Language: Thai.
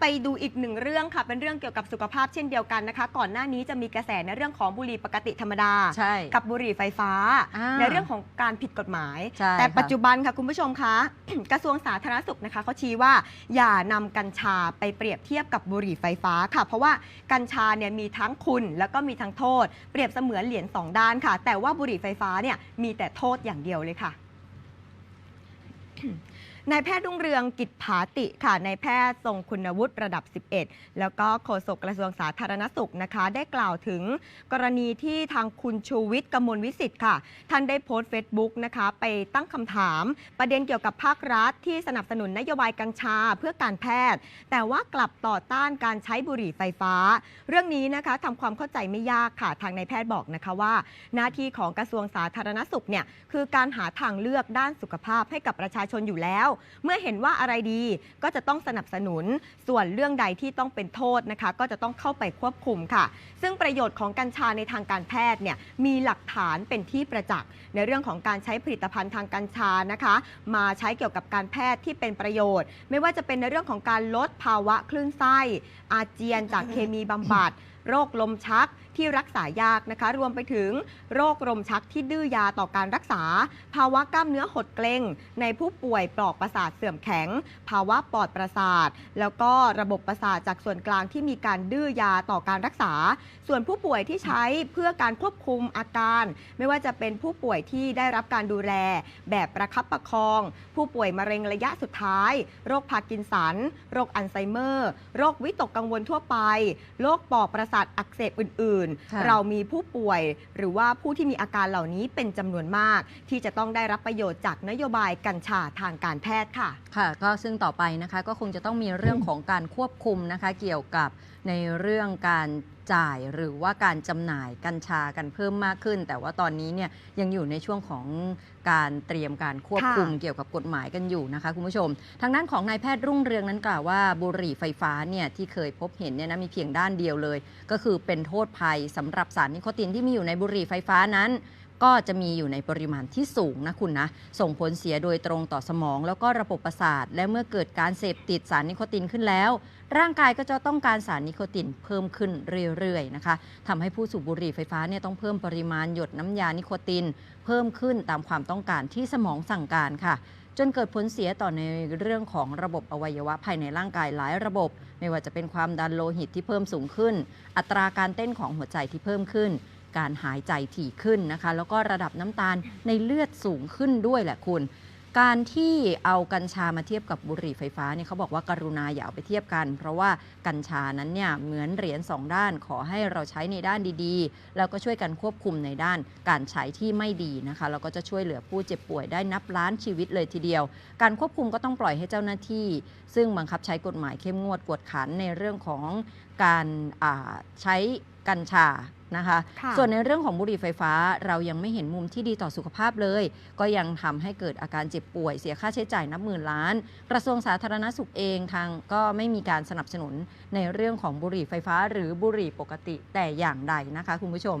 ไปดูอีกหนึ่งเรื่องค่ะเป็นเรื่องเกี่ยวกับสุขภาพเช่นเดียวกันนะคะ ก่อนหน้านี้จะมีกระแสในเรื่องของบุหรี่ปกติธรรมดา ใช่ กับบุหรี่ไฟฟ้าอ่าในเรื่องของการผิดกฎหมายใช่แต่ค่ะปัจจุบันค่ะคุณผู้ชมคะกระทรวงสาธารณสุขนะคะเขาชี้ว่าอย่านำกัญชาไปเปรียบเทียบกับบุหรี่ไฟฟ้าค่ะ เพราะว่ากัญชาเนี่ยมีทั้งคุณแล้วก็มีทั้งโทษ เปรียบเสมือนเหรียญสองด้านค่ะ แต่ว่าบุหรี่ไฟฟ้าเนี่ยมีแต่โทษอย่างเดียวเลยค่ะ นายแพทย์รุ่งเรืองกิจผาติค่ะนายแพทย์ทรงคุณวุฒิระดับ 11 แล้วก็โฆษกกระทรวงสาธารณสุขนะคะ ได้กล่าวถึงกรณีที่ทางคุณชูวิทย์กมลวิสิทธิ์ค่ะ ท่านได้โพสต์เฟซบุ๊กนะคะไปตั้งคำถาม ประเด็นเกี่ยวกับภาครัฐที่สนับสนุนนโยบายกัญชาเพื่อการแพทย์ แต่ว่ากลับต่อต้านการใช้บุหรี่ไฟฟ้า เรื่องนี้นะคะทำความเข้าใจไม่ยากค่ะทางนายแพทย์บอกนะคะว่า หน้าที่ของกระทรวงสาธารณสุขเนี่ยคือการหาทางเลือกด้านสุขภาพให้กับประชาชนอยู่แล้วเมื่อเห็นว่าอะไรดีก็จะต้องสนับสนุน ส่วนเรื่องใดที่ต้องเป็นโทษนะคะ ก็จะต้องเข้าไปควบคุมค่ะ ซึ่งประโยชน์ของกัญชาในทางการแพทย์เนี่ยมีหลักฐานเป็นที่ประจักษ์ในเรื่องของการใช้ผลิตภัณฑ์ทางกัญชานะคะ มาใช้เกี่ยวกับการแพทย์ที่เป็นประโยชน์ ไม่ว่าจะเป็นในเรื่องของการลดภาวะคลื่นไส้ อาเจียนจากเคมีบำบัดโรคลมชักที่รักษายากนะคะ รวมไปถึงโรคลมชักที่ดื้อยาต่อการรักษา ภาวะกล้ามเนื้อหดเกร็ง ในผู้ป่วยปลอกประสาทเสื่อมแข็ง ภาวะปอดประสาท แล้วก็ระบบประสาทจากส่วนกลางที่มีการดื้อยาต่อการรักษา ส่วนผู้ป่วยที่ใช้เพื่อการควบคุมอาการ ไม่ว่าจะเป็นผู้ป่วยที่ได้รับการดูแล แบบประคับประคอง ผู้ป่วยมะเร็งระยะสุดท้าย โรคพาร์กินสัน โรคอัลไซเมอร์ โรควิตกกังวลทั่วไป โรคปอดประสาทอักเสบอื่นค่ะๆเรามีผู้ป่วยหรือว่าผู้ที่มีอาการเหล่านี้เป็นจำนวนมาก ที่จะต้องได้รับประโยชน์จากนโยบายกัญชาทางการแพทย์ค่ะ ค่ะ ก็ซึ่งต่อไปนะคะก็คงจะต้องมีเรื่องของการควบคุมนะคะ เกี่ยวกับในเรื่องการจ่ายหรือว่าการจำหน่ายกัญชากันเพิ่มมากขึ้น แต่ว่าตอนนี้เนี่ยยังอยู่ในช่วงของการเตรียมการควบคุมค่ะเกี่ยวกับกฎหมายกันอยู่นะคะคุณผู้ชม ทางด้านของนายแพทย์รุ่งเรืองนั้นกล่าวว่าบุหรี่ไฟฟ้าเนี่ยที่เคยพบเห็นเนี่ยนะมีเพียงด้านเดียวเลย ก็คือเป็นโทษภัยสำหรับสารนิโคตินที่มีอยู่ในบุหรี่ไฟฟ้านั้น ก็จะมีอยู่ในปริมาณที่สูงนะคุณนะ ส่งผลเสียโดยตรงต่อสมอง แล้วก็ระบบประสาท และเมื่อเกิดการเสพติดสารนิโคตินขึ้นแล้ว ร่างกายก็จะต้องการสารนิโคตินเพิ่มขึ้นเรื่อยๆนะคะทำให้ผู้สูบบุหรี่ไฟฟ้าเนี่ยต้องเพิ่มปริมาณหยดน้ำยานิโคติน เพิ่มขึ้นตามความต้องการที่สมองสั่งการค่ะจนเกิดผลเสียต่อในเรื่องของระบบอวัยวะภายในร่างกายหลายระบบ ไม่ว่าจะเป็นความดันโลหิตที่เพิ่มสูงขึ้น อัตราการเต้นของหัวใจที่เพิ่มขึ้น การหายใจถี่ขึ้นนะคะ แล้วก็ระดับน้ำตาลในเลือดสูงขึ้นด้วยแหละคุณ การที่เอากัญชามาเทียบกับบุหรี่ไฟฟ้าเนี่ยเขาบอกว่ากรุณาอย่าเอาไปเทียบกัน เพราะว่ากัญชานั้นเนี่ยเหมือนเหรียญสองด้านขอให้เราใช้ในด้านดีๆ แล้วก็ช่วยกันควบคุมในด้านการใช้ที่ไม่ดีนะคะแล้วก็จะช่วยเหลือผู้เจ็บป่วยได้นับล้านชีวิตเลยทีเดียว การควบคุมก็ต้องปล่อยให้เจ้าหน้าที่ ซึ่งบังคับใช้กฎหมายเข้มงวดกวดขันในเรื่องของการใช้กัญชา นะคะค่ะส่วนในเรื่องของบุหรี่ไฟฟ้าเรายังไม่เห็นมุมที่ดีต่อสุขภาพเลย ก็ยังทำให้เกิดอาการเจ็บป่วยเสียค่าใช้จ่ายนับหมื่นล้าน กระทรวงสาธารณสุขเองทางก็ไม่มีการสนับสนุนในเรื่องของบุหรี่ไฟฟ้า หรือบุหรี่ปกติแต่อย่างใดนะคะ คุณผู้ชม